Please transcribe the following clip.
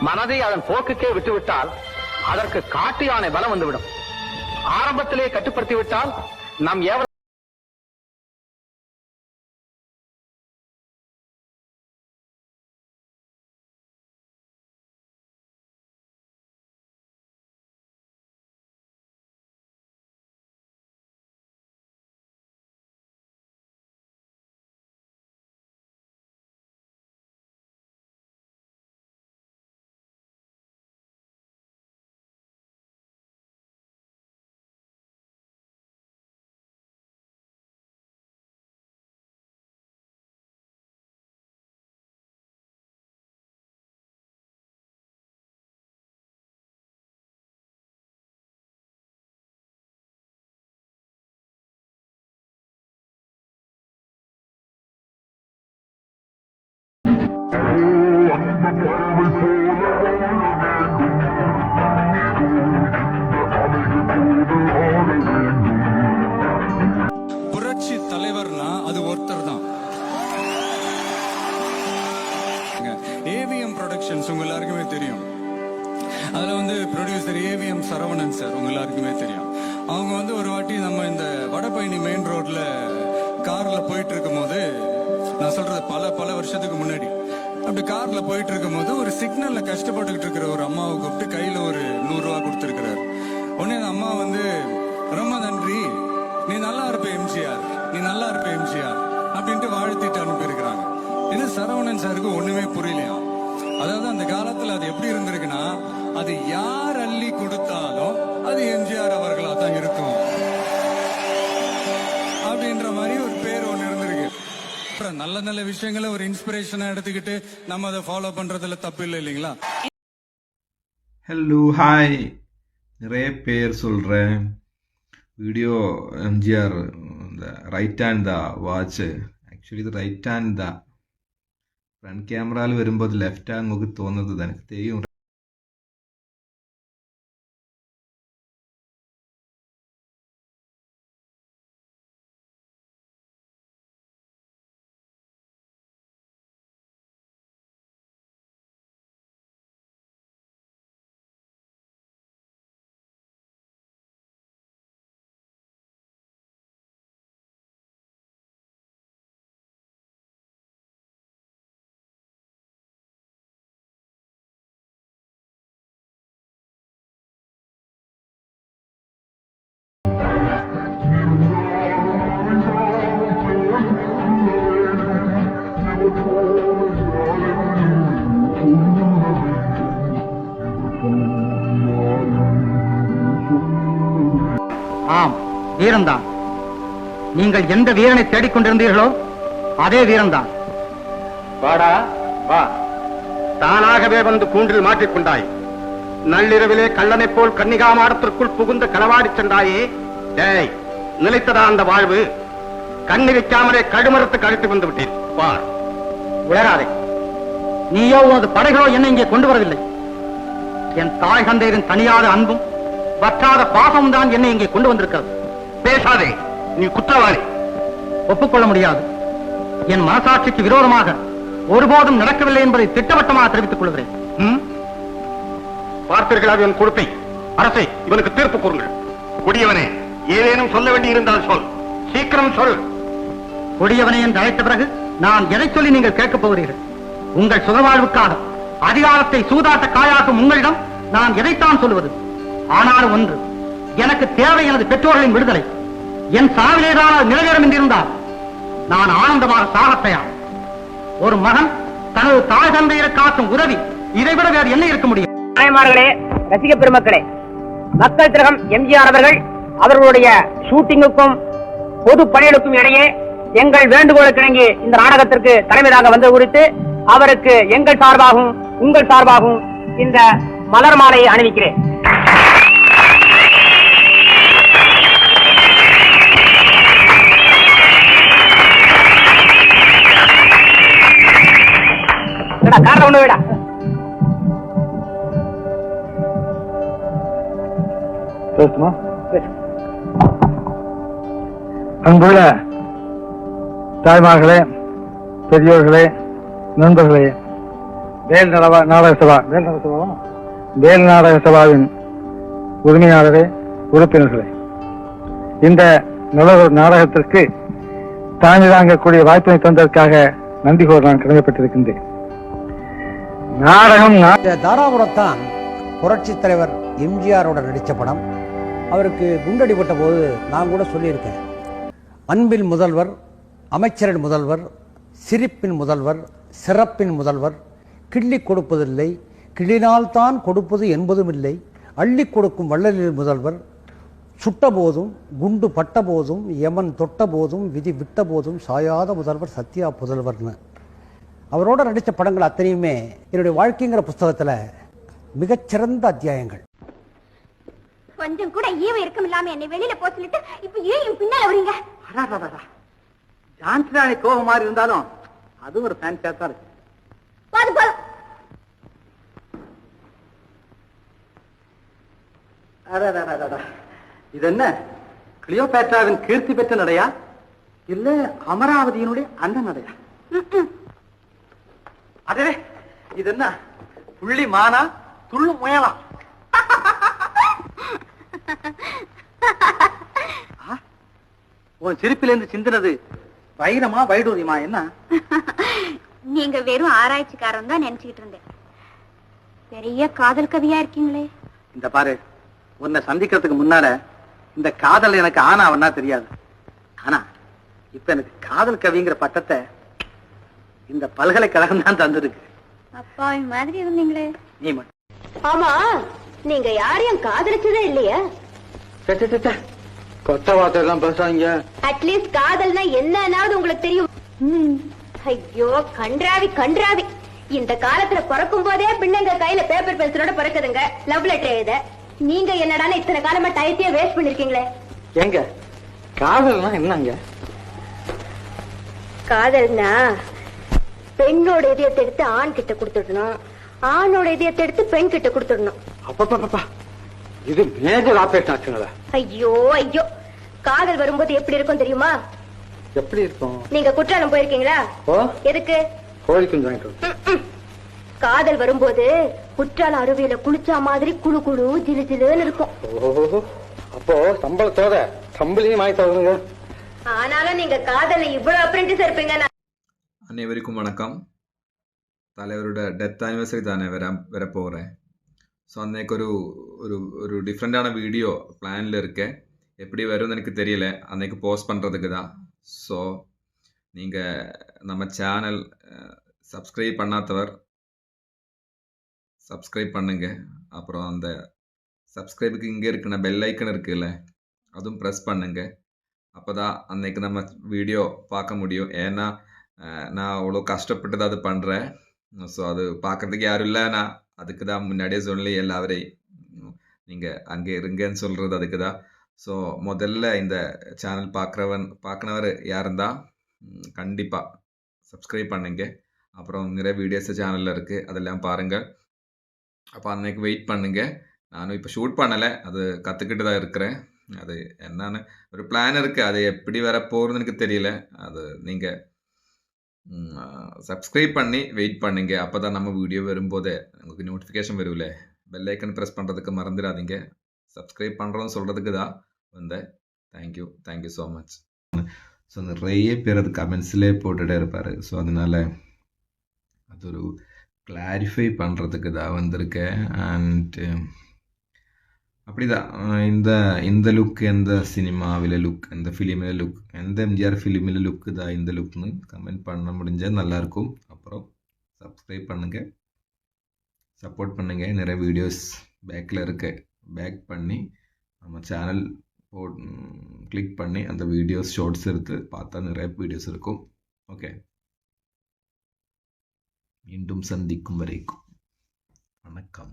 மனதை அதன் போக்குக்கே விட்டுவிட்டால் அதற்கு காட்டு யானை பலம் வந்துவிடும். ஆரம்பத்திலே கட்டுப்படுத்திவிட்டால் நாம் ஏவ புரட்சி தலைவர்னா அது ஒருத்தர் தான் ஏவிஎம் ப்ரொடக்ஷன்ஸ் உங்க எல்லாருக்குமே தெரியும். அதுல வந்து ப்ரொடியூசர் ஏவிஎம் சரவணன் சார் உங்க எல்லாருக்குமே தெரியும். அவங்க வந்து ஒரு வாட்டி நம்ம இந்த வடபழனி மெயின் ரோட்ல கார்ல போயிட்டு இருக்கும்போது நான் சொல்றது பல பல வருஷத்துக்கு முன்னாடி. அப்படி கார்ல போயிட்டு இருக்கும்போது ஒரு சிக்னல்ல கஷ்டப்பட்டுக்கிட்டு இருக்கிற ஒரு அம்மாவை கூப்பிட்டு கையில ஒரு நூறு ரூபா கொடுத்துருக்கிறாரு. உடனே அந்த அம்மா வந்து ரொம்ப நன்றி. நீ நல்லா இருப்ப எம்ஜிஆர். நீ நல்லா இருப்ப எம்ஜிஆர். அப்படின்ட்டு வாழ்த்திட்டு அனுப்பியிருக்கிறாங்க. இது சரவணன் சாருக்கு ஒண்ணுமே புரியலையா? அதாவது அந்த காலத்துல அது எப்படி இருந்திருக்குன்னா அது யார் அள்ளி கொடுத்தாலும் அது எம்ஜிஆர் அவர்களா தான் இருக்கும். அப்படின்ற மாதிரி ஒரு நல்ல நல்ல விஷயங்களை ஒரு இன்ஸ்பிரேஷனா எடுத்துக்கிட்டு நம்ம அதை ஃபாலோ பண்றதுல தப்பு இல்லை இல்லைங்களா ஹலோ ஹாய் நிறைய பேர் சொல்கிறேன் வீடியோ எம்ஜிஆர் இந்த റൈറ്റ് ഹാൻഡ് ദാ വാച്ച് ആക്ച്വലി ഇത് റൈറ്റ് ഹാൻഡ് ദാ ഫ്രണ്ട് ക്യാമറയിൽ വരുമ്പോൾ അത് ലെഫ്റ്റ് ഹാൻഡ് നമുക്ക് തോന്നുന്നത് എനിക്ക് തെയ്യം ஆம் வீரன்தான். நீங்கள் எந்த வீரனை தேடிக்கொண்டிருந்தீர்களோ அதே வீரன்தான். வாடா வா. தானாகவே வந்து கூண்டில் மாட்டிக்கொண்டாய். நள்ளிரவிலே கள்ளனைப் போல் கன்னிகா புகுந்த புகுந்து களவாடி சென்றாயே டேய் நிலைத்ததா அந்த வாழ்வு? கண்ணி வைக்காமலே கடுமரத்துக்கு அழைத்து வந்து விட்டேன். பார் உளராதே நீயோ உனது படைகளோ என்னை இங்கே கொண்டு வரவில்லை. என் தாய் தந்தையரின் தனியாத அன்பும் வற்றாத பாசமும் தான் என்னை இங்கே கொண்டு வந்திருக்கிறது. பேசாதே நீ குற்றவாளி. ஒப்புக்கொள்ள முடியாது. என் மனசாட்சிக்கு விரோதமாக ஒருபோதும் நடக்கவில்லை என்பதை திட்டவட்டமாக தெரிவித்துக் கொள்கிறேன்? பார்த்தீர்களா இவன் கொடுப்பை? அரசே இவனுக்கு தீர்ப்பு கூறுங்கள். கொடியவனே ஏதேனும் சொல்ல வேண்டி இருந்தால் சொல். சீக்கிரம் சொல். கொடியவனை என்று அழைத்த பிறகு நான் எதை சொல்லி நீங்கள் கேட்கப் போகிறீர்கள்? உங்கள் சுகவாழ்வுக்காக அதிகாரத்தை சூதாட்ட காயாக்கும் உங்களிடம் நான் எதைத்தான் சொல்லுவது? ஆனால் ஒன்று எனக்கு தேவை எனது பெற்றோர்களின் விடுதலை. என் சாவிலேதான் அது நிறைவேறும் என்றிருந்தால் நான் ஆனந்தமாக சாகத்தையா ஒரு மகன் தனது தாய் தந்தையை காட்டும் உதவி இதைவிட வேறு என்ன இருக்க முடியும்? தாய்மார்களே ரசிக பெருமக்களே மக்கள் திரகம் எம்ஜிஆர் அவர்கள் அவர்களுடைய ஷூட்டிங்குக்கும் பொது பணிகளுக்கும் இடையே எங்கள் வேண்டுகோளுக்கு இணங்கி இந்த நாடகத்திற்கு தலைமையாக தாங்க வந்தது குறித்து அவருக்கு எங்கள் சார்பாகவும் உங்கள் சார்பாகவும் இந்த மலர் மாலையை அணிவிக்கிறேன். விடா காரணம் ஒண்ணு விடா பேசுமா அன்புள்ள தாய்மார்களே பெரியோர்களே நண்பர்களே வேல் நலவா நாடக சபா வேல் நாடக சபாவா? வேல் நாடக சபாவின் உரிமையாளரே உறுப்பினர்களே இந்த நல்ல நாடகத்திற்கு தாங்கி தாங்கக்கூடிய வாய்ப்பினை தந்ததற்காக நன்றி கூற நான் கடமைப்பட்டிருக்கின்றேன். நாடகம் தாராபுரத்தான் புரட்சித் தலைவர் எம்ஜிஆரோட நடித்த படம். அவருக்கு குண்டடிப்பட்ட போது நான் கூட சொல்லியிருக்கேன். அன்பின் முதல்வர் அமைச்சரின் முதல்வர் சிரிப்பின் முதல்வர் சிறப்பின் முதல்வர் கிள்ளி கொடுப்பதில்லை கிள்ளினால்தான் கொடுப்பது என்பதும் இல்லை அள்ளி கொடுக்கும் வள்ளலில் முதல்வர் சுட்ட போதும் குண்டு பட்ட போதும் யமன் தொட்ட போதும் விதி விட்ட போதும் சாயாத முதல்வர் சத்யா புதல்வர்னு அவரோட நடித்த படங்கள் அத்தனையுமே என்னுடைய வாழ்க்கைங்கிற புஸ்தகத்தில் மிகச்சிறந்த அத்தியாயங்கள். கொஞ்சம் கூட ஈவ இருக்கும் இல்லாம என்னை வெளியில போ சொல்லிட்டு இப்ப ஏன் பின்னால வரீங்க? ஜான்சி ராணி கோபம் மாதிரி இருந்தாலும் அதுவும் ஒரு ஃபேன்சியா தான் இருக்கு. போதும். இது என்ன கிளியோபேட்ராவின் கீர்த்தி பெற்ற நடையா? இல்ல அமராவதியினுடைய அந்த நடையா? அதே இது என்ன புள்ளி மானா? துள்ளு முயலா? உன் சிரிப்பிலிருந்து சிந்தினது வைரமா வைடூரியமா? என்ன? நீங்க வெறும் ஆராய்ச்சிக்காரன் தான் நினைச்சுக்கிட்டு இருந்தேன். பெரிய காதல் கவியா இருக்கீங்களே. இந்த பாரு உன்னை சந்திக்கிறதுக்கு முன்னால இந்த காதல் எனக்கு ஆனா அவனா தெரியாது. ஆனா இப்ப எனக்கு காதல் கவிங்கிற பட்டத்தை இந்த பல்கலைக்கழகம் தான் தந்திருக்கு. அப்பாவி மாதிரி இருந்தீங்களே நீ ஆமா நீங்க யாரையும் காதலிச்சதே இல்லையா. கொத்த வார்த்தை எல்லாம் பேசாங்க அட்லீஸ்ட் காதல்னா என்னன்னாவது உங்களுக்கு தெரியும். ஐயோ கன்றாவி கன்றாவி. இந்த காலத்துல பிறக்கும் போதே பிள்ளைங்க கையில பேப்பர் பென்சிலோட பிறக்குதுங்க. லவ் லெட்டர் எழுத நீங்க என்னடான்னு இத்தனை காலமா டயத்தையே வேஸ்ட் பண்ணிருக்கீங்களே. எங்க? காதல்னா என்னங்க? காதல்னா பெண்ணோட இதயத்தை எடுத்து ஆண் கிட்ட கொடுத்துடணும். ஆணோட இதயத்தை எடுத்து பெண் கிட்ட கொடுத்துடணும். அப்பப்பா இது மேஜர் ஆபரேஷன் ஆச்சுங்களா? ஐயோ ஐயோ. காதல் வரும்போது எப்படி இருக்கும் தெரியுமா? எப்படி இருக்கும்? நீங்க குற்றாலம் போயிருக்கீங்களா? எதுக்கு? கோழிக்கு. காதல் வரும்போது குற்றால அருவியில குளிச்சா மாதிரி குளு குளு ஜிலு ஜிலுன்னு இருக்கும். அப்போ சம்பளத்தோட கம்பளியும் வாங்கி தருங்க ஆனாலும் நீங்க காதல்ல இவ்வளவு அப்ரெண்டிஸ் இருப்பீங்க அனைவருக்கும் வணக்கம். தலைவரோட டெத் ஆனிவர்சரி தானே வர வரப்போகிறேன் ஸோ அன்னைக்கு ஒரு ஒரு ஒரு டிஃப்ரெண்ட்டான வீடியோ பிளானில் இருக்கேன். எப்படி வரும்னு எனக்கு தெரியல. அன்னைக்கு போஸ்ட் பண்ணுறதுக்கு தான். ஸோ நீங்கள் நம்ம சேனல் சப்ஸ்கிரைப் பண்ணாதவர் சப்ஸ்கிரைப் பண்ணுங்க. அப்புறம் அந்த சப்ஸ்கிரைபுக்கு இங்கே இருக்கிற பெல் ஐக்கன் இருக்குல்ல அதுவும் ப்ரெஸ் பண்ணுங்க. அப்போ தான் அன்னைக்கு நம்ம வீடியோ பார்க்க முடியும். ஏன்னா நான் அவ்வளோ கஷ்டப்பட்டு தான் அது பண்ணுறேன் ஸோ அது பார்க்கறதுக்கு யாரும் இல்லை. நான் அதுக்கு தான் முன்னாடியே சொல்லி எல்லாவரையும். நீங்கள் அங்கே இருங்கன்னு சொல்கிறது அதுக்கு தான். ஸோ முதல்ல இந்த சேனல் பார்க்குறவன் பார்க்குறவர் யாருந்தா கண்டிப்பாக சப்ஸ்கிரைப் பண்ணுங்க. அப்புறம் நிறைய வீடியோஸ் சேனலில் இருக்குது அதெல்லாம் பாருங்கள். அப்போ அன்னைக்கு வெயிட் பண்ணுங்கள் நானும் இப்போ ஷூட் பண்ணலை. அது கற்றுக்கிட்டு தான் இருக்கிறேன். அது என்னன்னு ஒரு பிளான் இருக்குது அது எப்படி வர போகிறதுன்னு எனக்கு தெரியல. அது நீங்கள் சப்ஸ்கிரைப் பண்ணி வெயிட் பண்ணுங்க. அப்போ தான் நம்ம வீடியோ வரும்போது உங்களுக்கு நோட்டிஃபிகேஷன் வரும்ல. பெல்லைக்கன் ப்ரெஸ் பண்ணுறதுக்கு மறந்துடாதீங்க. சப்ஸ்கிரைப் பண்ணுறோன்னு சொல்கிறதுக்கு தான் வந்தேன். Thank you thank you so much so நிறைய பேர் அது கமெண்ட்ஸ்லேயே போட்டுகிட்டே இருப்பார். ஸோ அதனால் அது ஒரு கிளாரிஃபை பண்ணுறதுக்கு தான் வந்திருக்கேன். அண்ட் அப்படிதான். இந்த இந்த லுக் எந்த சினிமாவில லுக் எந்த ஃபிலிமில லுக் எந்த எம்ஜிஆர் ஃபிலிமில லுக்கு தான் இந்த லுக்னு கமெண்ட் பண்ண முடிஞ்சால் நல்லாயிருக்கும். அப்புறம் சப்ஸ்கிரைப் பண்ணுங்க. சப்போர்ட் பண்ணுங்க. நிறைய வீடியோஸ் பேக்கில் இருக்கு. பேக் பண்ணி நம்ம சேனல் போ கிளிக் பண்ணி அந்த வீடியோஸ் ஷார்ட்ஸ் எடுத்து பார்த்தா நிறைய வீடியோஸ் இருக்கும். ஓகே மீண்டும் சந்திக்கும் வரைக்கும். வணக்கம்.